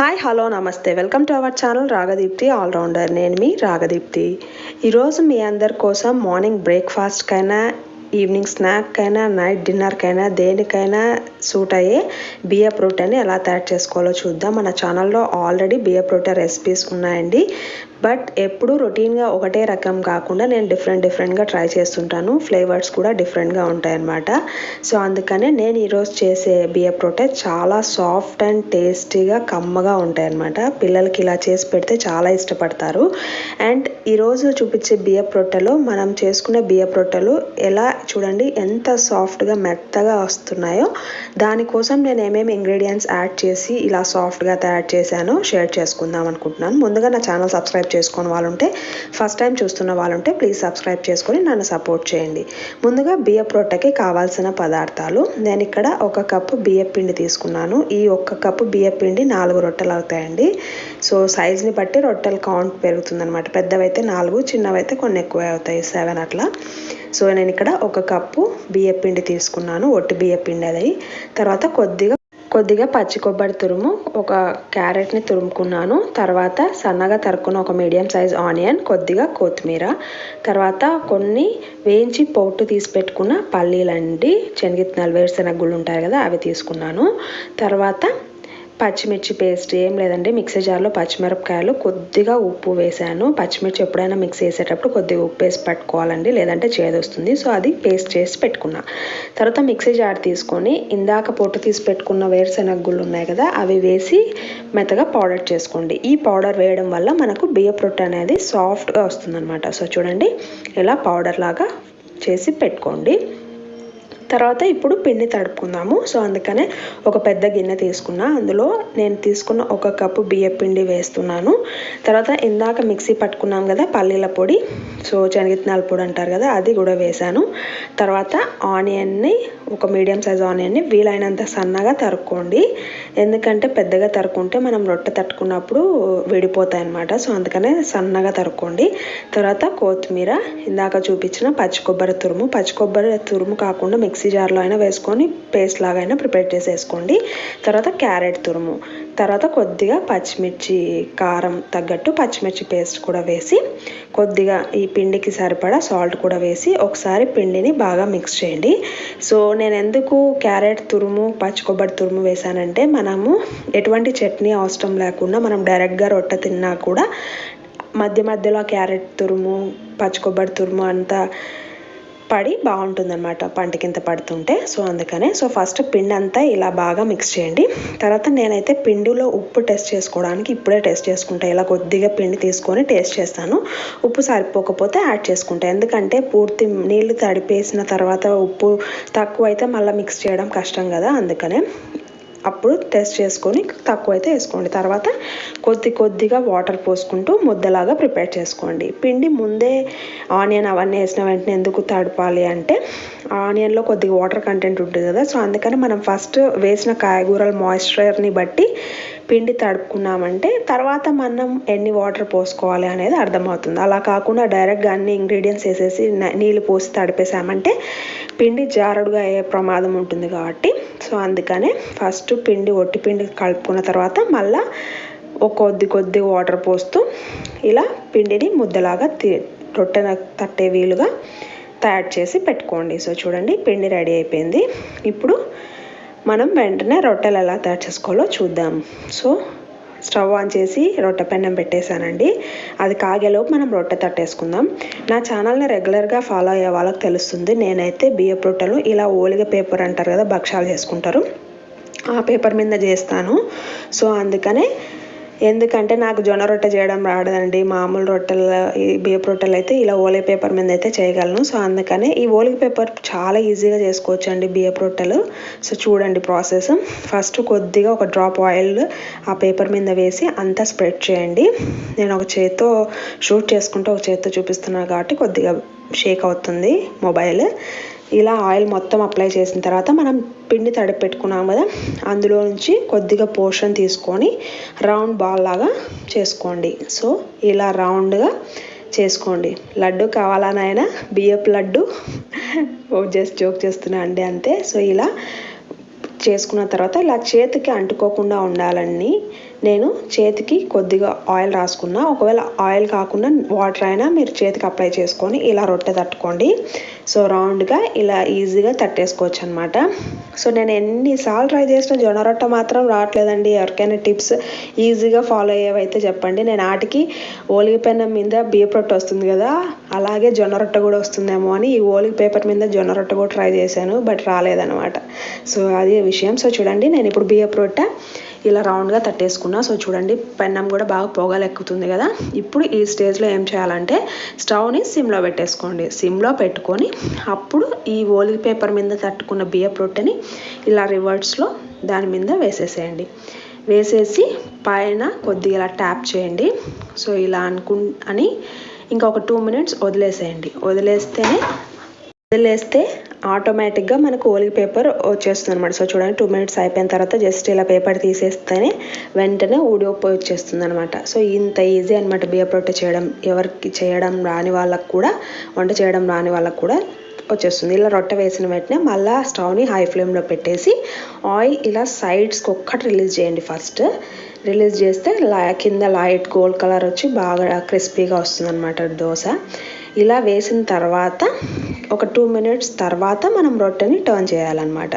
Hi hello నమస్తే welcome to our channel Ragadeepti allrounder నేను మీ రాగదీప్తి ఈరోజు మీ అందరి కోసం మార్నింగ్ బ్రేక్ఫాస్ట్కైనా ఈవినింగ్ స్నాక్కైనా నైట్ డిన్నర్కైనా దేనికైనా సూట్ అయ్యే బియ్య ప్రోటీన్ని ఎలా తయారు చేసుకోవాలో చూద్దాం. మన ఛానల్లో ఆల్రెడీ బియ్య ప్రోటీన్ రెసిపీస్ ఉన్నాయండి. బట్ ఎప్పుడు రొటీన్గా ఒకటే రకం కాకుండా నేను డిఫరెంట్ డిఫరెంట్గా ట్రై చేస్తుంటాను. ఫ్లేవర్స్ కూడా డిఫరెంట్గా ఉంటాయన్నమాట. సో అందుకనే నేను ఈరోజు చేసే బియ్య ప్రోటే చాలా సాఫ్ట్ అండ్ టేస్టీగా కమ్మగా ఉంటాయన్నమాట. పిల్లలకి ఇలా చేసి పెడితే చాలా ఇష్టపడతారు. అండ్ ఈరోజు చూపించే బియ్య రొట్టెలు మనం చేసుకునే బియ్య రొట్టెలు ఎలా చూడండి ఎంత సాఫ్ట్గా మెత్తగా వస్తున్నాయో. దానికోసం నేను ఏమేమి ఇంగ్రీడియంట్స్ యాడ్ చేసి ఇలా సాఫ్ట్గా తయారు చేశానో షేర్ చేసుకుందాం అనుకుంటున్నాను. ముందుగా నా ఛానల్ సబ్స్క్రైబ్ చేసుకుని వాళ్ళుంటే ఫస్ట్ టైం చూస్తున్న వాళ్ళుంటే ప్లీజ్ సబ్స్క్రైబ్ చేసుకొని నన్ను సపోర్ట్ చేయండి. ముందుగా బియ్య రొట్టెకి కావాల్సిన పదార్థాలు. నేను ఇక్కడ ఒక కప్పు బియ్య పిండి తీసుకున్నాను. ఈ ఒక్క కప్పు బియ్య పిండి నాలుగు రొట్టెలు అవుతాయండి. సో సైజ్ని బట్టి రొట్టెల కౌంట్ పెరుగుతుంది అనమాట పెద్దవైతే నాలుగు చిన్నవైతే కొన్ని ఎక్కువ అవుతాయి. సెవెన్ అట్లా. సో నేను ఇక్కడ ఒక కప్పు బియ్య పిండి తీసుకున్నాను ఒట్టి బియ్య పిండి అది. తర్వాత కొద్దిగా కొద్దిగా పచ్చి కొబ్బరి తురుము ఒక క్యారెట్ని తురుముకున్నాను. తర్వాత సన్నగా తరుక్కున్న ఒక మీడియం సైజ్ ఆనియన్ కొద్దిగా కొత్తిమీర. తర్వాత కొన్ని వేయించి పొట్టు తీసి పెట్టుకున్న పల్లీలండి శనగిత్తనాలు వేరుశెనగ గుళ్ళు ఉంటాయి కదా అవి తీసుకున్నాను. తర్వాత పచ్చిమిర్చి పేస్ట్ ఏం లేదండి. మిక్సీ జార్లో పచ్చిమిరపకాయలు కొద్దిగా ఉప్పు వేసాను పచ్చిమిర్చి ఎప్పుడైనా మిక్స్ చేసేటప్పుడు కొద్దిగా ఉప్పు వేసి పట్టుకోవాలండి. లేదంటే చేదొస్తుంది సో అది పేస్ట్ చేసి పెట్టుకున్నా. తర్వాత మిక్సీ జార్ తీసుకొని ఇందాక పొట్టు తీసి పెట్టుకున్న వేరుశెనగ గుళ్ళు ఉన్నాయి కదా అవి వేసి మెత్తగా పౌడర్ చేసుకోండి. ఈ పౌడర్ వేయడం వల్ల మనకు బియ్య రొట్టె అనేది సాఫ్ట్గా వస్తుందన్నమాట. సో చూడండి. ఇలా పౌడర్ లాగా చేసి పెట్టుకోండి. తర్వాత ఇప్పుడు పిండి తడుపుకుందాము. సో అందుకనే ఒక పెద్ద గిన్నె తీసుకున్నా. అందులో నేను తీసుకున్న ఒక కప్పు బియ్య పిండి వేస్తున్నాను. తర్వాత ఇందాక మిక్సీ పట్టుకున్నాం కదా పల్లీల పొడి. సో శనగిత్తనాల పొడి అంటారు కదా అది కూడా వేసాను తర్వాత ఆనియన్ని ఒక మీడియం సైజ్ ఆనియన్ని వీలైనంత సన్నగా తరుక్కోండి. ఎందుకంటే పెద్దగా తరుక్కుంటే మనం రొట్టె తట్టుకున్నప్పుడు విడిపోతాయి అనమాట సో అందుకనే సన్నగా తరుక్కోండి. తర్వాత కొత్తిమీర ఇందాక చూపించిన పచ్చి కొబ్బరి తురుము. పచ్చి కొబ్బరి తురుము కాకుండా మిక్సీ జార్లో అయినా వేసుకొని పేస్ట్ లాగా అయినా ప్రిపేర్ చేసేసుకోండి. తర్వాత క్యారెట్ తురుము. తర్వాత కొద్దిగా పచ్చిమిర్చి కారం తగ్గట్టు పచ్చిమిర్చి పేస్ట్ కూడా వేసి కొద్దిగా ఈ పిండికి సరిపడా సాల్ట్ కూడా వేసి ఒకసారి పిండిని బాగా మిక్స్ చేయండి. సో నేను ఎందుకు క్యారెట్ తురుము పచ్చి కొబ్బరి తురుము వేసానంటే మనము ఎటువంటి చట్నీ అవసరం లేకుండా మనం డైరెక్ట్గా రొట్టె తిన్నా కూడా మధ్య మధ్యలో క్యారెట్ తురుము పచ్చి కొబ్బరి తురుము అంతా పడి బాగుంటుందన్నమాట పంట కింద పడుతుంటే. సో అందుకనే సో ఫస్ట్ పిండి అంతా ఇలా బాగా మిక్స్ చేయండి. తర్వాత నేనైతే పిండిలో ఉప్పు టెస్ట్ చేసుకోవడానికి ఇప్పుడే టెస్ట్ చేసుకుంటా. ఇలా కొద్దిగా పిండి తీసుకొని టేస్ట్ చేస్తాను. ఉప్పు సరిపోకపోతే యాడ్ చేసుకుంటా. ఎందుకంటే పూర్తి నీళ్ళు తడిపేసిన తర్వాత ఉప్పు తక్కువ అయితే మళ్ళీ మిక్స్ చేయడం కష్టం కదా అందుకనే. అప్పుడు టెస్ట్ చేసుకొని తక్కువ అయితే వేసుకోండి. తర్వాత కొద్ది కొద్దిగా వాటర్ పోసుకుంటూ ముద్దలాగా ప్రిపేర్ చేసుకోండి. పిండి ముందే ఆనియన్ అవన్నీ వేసిన వెంటనే ఎందుకు తడపాలి అంటే ఆనియన్లో కొద్దిగా వాటర్ కంటెంట్ ఉంటుంది కదా సో అందుకని మనం ఫస్ట్ వేసిన కాయగూరల మాయిశ్చర్ని బట్టి పిండి తడుపుకున్నామంటే తర్వాత మనం ఎన్ని వాటర్ పోసుకోవాలి అనేది అర్థమవుతుంది. అలా కాకుండా డైరెక్ట్గా అన్ని ఇంగ్రీడియంట్స్ వేసేసి నీళ్ళు పోసి తడిపేసామంటే పిండి జారుడుగా అయ్యే ప్రమాదం ఉంటుంది కాబట్టి. సో అందుకనే ఫస్ట్ పిండి ఒట్టి పిండి కలుపుకున్న తర్వాత మళ్ళీ ఒక కొద్ది కొద్ది వాటర్ పోస్తూ ఇలా పిండిని ముద్దలాగా రొట్టెన తట్టే వీలుగా తయారు చేసి పెట్టుకోండి. సో చూడండి పిండి రెడీ అయిపోయింది. ఇప్పుడు మనం వెంటనే రొట్టెలు ఎలా తయారు చేసుకోవాలో చూద్దాం. సో స్టవ్ ఆన్ చేసి రొట్టె పెన్నం పెట్టేశానండి. అది కాగేలోపు మనం రొట్టె తట్టేసుకుందాం. నా ఛానల్ని రెగ్యులర్గా ఫాలో అయ్యే వాళ్ళకి తెలుస్తుంది. నేనైతే బియ్యపు రొట్టెలు ఇలా ఓలిగ పేపర్ అంటారు కదా భక్షాలు చేసుకుంటారు. ఆ పేపర్ మీద చేస్తాను. సో అందుకనే ఎందుకంటే నాకు జొన్న రొట్టె చేయడం రాడదండి మామూలు రొట్టెలు ఈ బియ్యపు రొట్టెలు అయితే ఇలా ఓలే పేపర్ మీద అయితే చేయగలను. సో అందుకనే ఈ ఓలిగ పేపర్ చాలా ఈజీగా చేసుకోవచ్చు అండి బియ్యపు రొట్టెలు. సో చూడండి ప్రాసెస్. ఫస్ట్ కొద్దిగా ఒక డ్రాప్ ఆయిల్ ఆ పేపర్ మీద వేసి అంతా స్ప్రెడ్ చేయండి. నేను ఒక చేత్తో షూట్ చేసుకుంటూ ఒక చేత్తో చూపిస్తున్నాను కాబట్టి కొద్దిగా షేక్ అవుతుంది మొబైల్. ఇలా ఆయిల్ మొత్తం అప్లై చేసిన తర్వాత మనం పిండి తడిపి పెట్టుకున్నాం కదా అందులో నుంచి కొద్దిగా పోర్షన్ తీసుకొని రౌండ్ బాల్ లాగా చేసుకోండి. సో ఇలా రౌండ్గా చేసుకోండి. లడ్డు కావాలనైనా బియ్యపు లడ్డు జస్ట్ జోక్ చేస్తున్నా అండి అంతే. సో ఇలా చేసుకున్న తర్వాత ఇలా చేతికి అంటుకోకుండా ఉండాలని నేను చేతికి కొద్దిగా ఆయిల్ రాసుకున్నా. ఒకవేళ ఆయిల్ కాకుండా వాటర్ అయినా మీరు చేతికి అప్లై చేసుకొని ఇలా రొట్టె తట్టుకోండి. సో రౌండ్గా ఇలా ఈజీగా తట్టేసుకోవచ్చు అనమాట సో నేను ఎన్నిసార్లు ట్రై చేసిన జొన్న రొట్టె మాత్రం రావట్లేదండి. ఎవరికైనా టిప్స్ ఈజీగా ఫాలో అయ్యేవైతే చెప్పండి. నేను ఆటికి ఓలిగ పెన్నం మీద బియ్యపు రొట్టె వస్తుంది కదా అలాగే జొన్న రొట్టె కూడా వస్తుందేమో అని ఈ ఓలిగి పేపర్ మీద జొన్న రొట్టె కూడా ట్రై చేశాను బట్ రాలేదనమాట. సో అది విషయం. సో చూడండి నేను ఇప్పుడు బియ్యపు రొట్టె ఇలా రౌండ్గా తట్టేసుకున్నా. సో చూడండి పెన్నం కూడా బాగా పొగలెక్కుతుంది కదా. ఇప్పుడు ఈ స్టేజ్లో ఏం చేయాలంటే స్టవ్ని సిమ్లో పెట్టేసుకోండి. సిమ్లో పెట్టుకొని అప్పుడు ఈ ఓలిక పేపర్ మీద తట్టుకున్న బియ్యపు రొట్టెని ఇలా రివర్స్లో దాని మీద వేసేసేయండి. వేసేసి పైన కొద్దిగా ఇలా ట్యాప్ చేయండి. సో ఇలా అనుకు అని ఇంకొక టూ మినిట్స్ వదిలేసేయండి. వదిలేస్తేనే వదిలేస్తే ఆటోమేటిక్గా మనకు ఓలిగి పేపర్ వచ్చేస్తుంది అనమాట సో చూడండి టూ మినిట్స్ అయిపోయిన తర్వాత జస్ట్ ఇలా పేపర్ తీసేస్తేనే వెంటనే ఊడిపోయి వచ్చేస్తుంది అనమాట సో ఇంత ఈజీ అనమాట బియ్యపు రొట్టె చేయడం. ఎవరికి చేయడం రాని వాళ్ళకు కూడా వంట చేయడం రాని వాళ్ళకు కూడా వచ్చేస్తుంది. ఇలా రొట్టె వేసిన వెంటనే మళ్ళీ స్టవ్ని హై ఫ్లేమ్లో పెట్టేసి ఆయిల్ ఇలా సైడ్స్కి ఒక్కటి రిలీజ్ చేయండి ఫస్ట్. రిలీజ్ చేస్తే లా కింద లైట్ గోల్డ్ కలర్ వచ్చి బాగా క్రిస్పీగా వస్తుంది అనమాట దోశ. ఇలా వేసిన తర్వాత ఒక టూ మినిట్స్ తర్వాత మనం రొట్టెని టర్న్ చేయాలన్నమాట.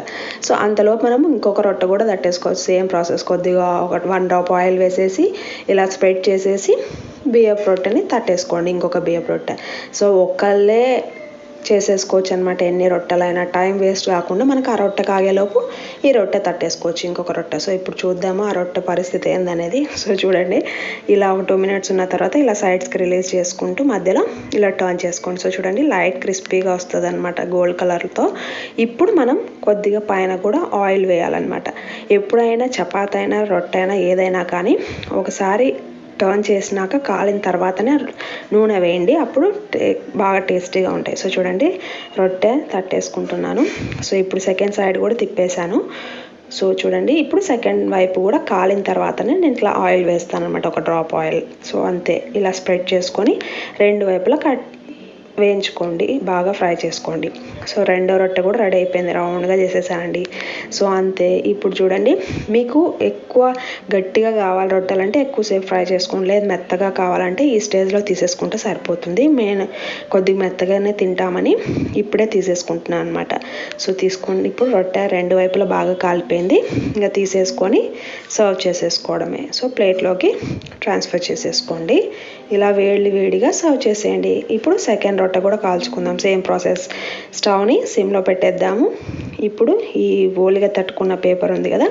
సో అంతలోపు మనం ఇంకొక రొట్టె కూడా తట్టేసుకోవచ్చు. సేమ్ ప్రాసెస్ కొద్దిగా ఒక వన్ డ్రాప్ ఆయిల్ వేసేసి ఇలా స్ప్రెడ్ చేసేసి బియ్యపు రొట్టెని తట్టేసుకోండి. ఇంకొక బియ్యపు రొట్టె. సో ఒక్కళ్ళే చేసేసుకోవచ్చు అనమాట ఎన్ని రొట్టెలైనా టైం వేస్ట్ కాకుండా మనకు ఆ రొట్టె కాగేలోపు ఈ రొట్టె తట్టేసుకోవచ్చు ఇంకొక రొట్టె. సో ఇప్పుడు చూద్దాము ఆ రొట్టె పరిస్థితి ఏందనేది. సో చూడండి. ఇలా ఒక టూ మినిట్స్ ఉన్న తర్వాత ఇలా సైడ్స్కి రిలీజ్ చేసుకుంటూ మధ్యలో ఇలా టర్న్ చేసుకోండి. సో చూడండి. లైట్ క్రిస్పీగా వస్తుంది అనమాట గోల్డ్ కలర్తో. ఇప్పుడు మనం కొద్దిగా పైన కూడా ఆయిల్ వేయాలన్నమాట. ఎప్పుడైనా చపాతీ అయినా రొట్టె అయినా ఏదైనా కానీ ఒకసారి టర్న్ చేసినాక కాలిన తర్వాతనే నూనె వేయండి. అప్పుడు బాగా టేస్టీగా ఉంటాయి. సో చూడండి రొట్టె తట్టేసుకుంటున్నాను. సో ఇప్పుడు సెకండ్ సైడ్ కూడా తిప్పేశాను. సో చూడండి ఇప్పుడు సెకండ్ వైపు కూడా కాలిన తర్వాతనే నేను ఇట్లా ఆయిల్ వేస్తాను అనమాట ఒక డ్రాప్ ఆయిల్. సో అంతే. ఇలా స్ప్రెడ్ చేసుకొని రెండు వైపులా కట్ వేయించుకోండి బాగా ఫ్రై చేసుకోండి. సో రెండో రొట్టె కూడా రెడీ అయిపోయింది రౌండ్గా చేసేసానండి. సో అంతే. ఇప్పుడు చూడండి మీకు ఎక్కువ గట్టిగా కావాలి రొట్టెలంటే ఎక్కువసేపు ఫ్రై చేసుకోండి లేదు మెత్తగా కావాలంటే ఈ స్టేజ్లో తీసేసుకుంటే సరిపోతుంది. మేము కొద్దిగా మెత్తగానే తింటామని ఇప్పుడే తీసేసుకుంటున్నాను అనమాట సో తీసుకోండి. ఇప్పుడు రొట్టె రెండు వైపులా బాగా కాలిపోయింది. ఇంకా తీసేసుకొని సర్వ్ చేసేసుకోవడమే. సో ప్లేట్లోకి ట్రాన్స్ఫర్ చేసేసుకోండి. ఇలా వేడి వేడిగా సర్వ్ చేసేయండి. ఇప్పుడు సెకండ్ రొట్టె కూడా కాల్చుకుందాం. సేమ్ ప్రాసెస్ స్టవ్ని సిమ్లో పెట్టేద్దాము. ఇప్పుడు ఈ ఓలిగా తట్టుకున్న పేపర్ ఉంది కదా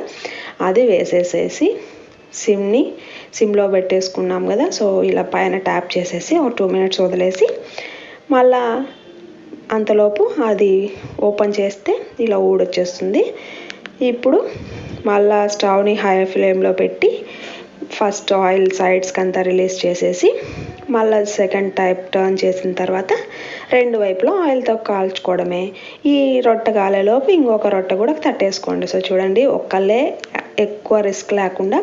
అది వేసేసేసి సిమ్ని సిమ్లో పెట్టేసుకున్నాం కదా సో ఇలా పైన ట్యాప్ చేసేసి ఒక టూ మినిట్స్ వదిలేసి మళ్ళా అంతలోపు అది ఓపెన్ చేస్తే ఇలా ఊడొచ్చేస్తుంది. ఇప్పుడు మళ్ళా స్టవ్ని హై ఫ్లేమ్లో పెట్టి ఫస్ట్ ఆయిల్ సైడ్స్కి అంతా రిలీజ్ చేసేసి మళ్ళీ సెకండ్ టైప్ టర్న్ చేసిన తర్వాత రెండు వైపులో ఆయిల్తో కాల్చుకోవడమే. ఈ రొట్టె కాలేలోపు ఇంకొక రొట్టె కూడా తట్టేసుకోండి. సో చూడండి ఒక్కళ్ళే ఎక్కువ రిస్క్ లేకుండా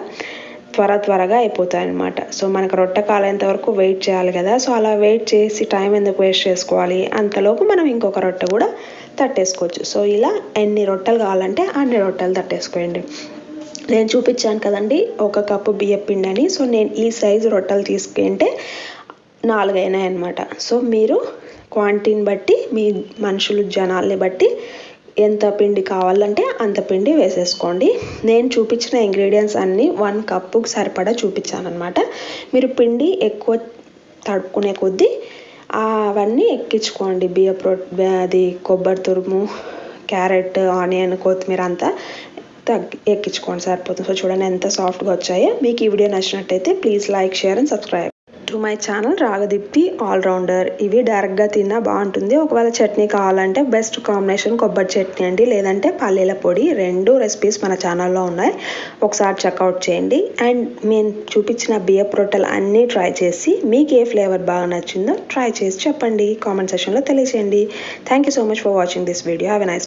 త్వర త్వరగా అయిపోతాయి అనమాట సో మనకు రొట్టె కాలేంత వరకు వెయిట్ చేయాలి కదా. సో అలా వెయిట్ చేసి టైం ఎందుకు వేస్ట్ చేసుకోవాలి? అంతలోపు మనం ఇంకొక రొట్టె కూడా తట్టేసుకోవచ్చు. సో ఇలా ఎన్ని రొట్టెలు కావాలంటే అన్ని రొట్టెలు తట్టేసుకోండి. నేను చూపించాను కదండి ఒక కప్పు బియ్యం పిండి అని సో నేను ఈ సైజు రొట్టెలు తీసుకుంటే నాలుగైనాయి అనమాట సో మీరు క్వాంటిటీని బట్టి మీ మనుషులు జనాల్ని బట్టి ఎంత పిండి కావాలంటే అంత పిండి వేసేసుకోండి. నేను చూపించిన ఇంగ్రీడియంట్స్ అన్నీ వన్ కప్పుకు సరిపడా చూపించాను అనమాట మీరు పిండి ఎక్కువ తడుపుకునే కొద్దీ అవన్నీ ఎక్కించుకోండి. బియ్యపు ప్రో అది కొబ్బరి తురుము క్యారెట్ ఆనియన్ కొత్తిమీర అంతా తగ్గి ఎక్కించుకోండి సరిపోతుంది. సో చూడండి ఎంత సాఫ్ట్గా వచ్చాయో. మీకు ఈ వీడియో నచ్చినట్టయితే please like share and subscribe. To my channel Ragadeepti allrounder. ఇవి డైరెక్ట్గా తిన్నా బాగుంటుంది. ఒకవేళ చట్నీ కావాలంటే బెస్ట్ కాంబినేషన్ కొబ్బరి చట్నీ అండి. లేదంటే పల్లీల పొడి. రెండు రెసిపీస్ మన ఛానల్లో ఉన్నాయి. ఒకసారి చెక్అవుట్ చేయండి. అండ్ మేము చూపించిన బియ్యపు రొట్టెలు అన్నీ ట్రై చేసి మీకు ఏ ఫ్లేవర్ బాగా నచ్చిందో ట్రై చేసి చెప్పండి. కామెంట్ సెక్షన్లో తెలియచేయండి. Thank you so much for watching this video. Have a nice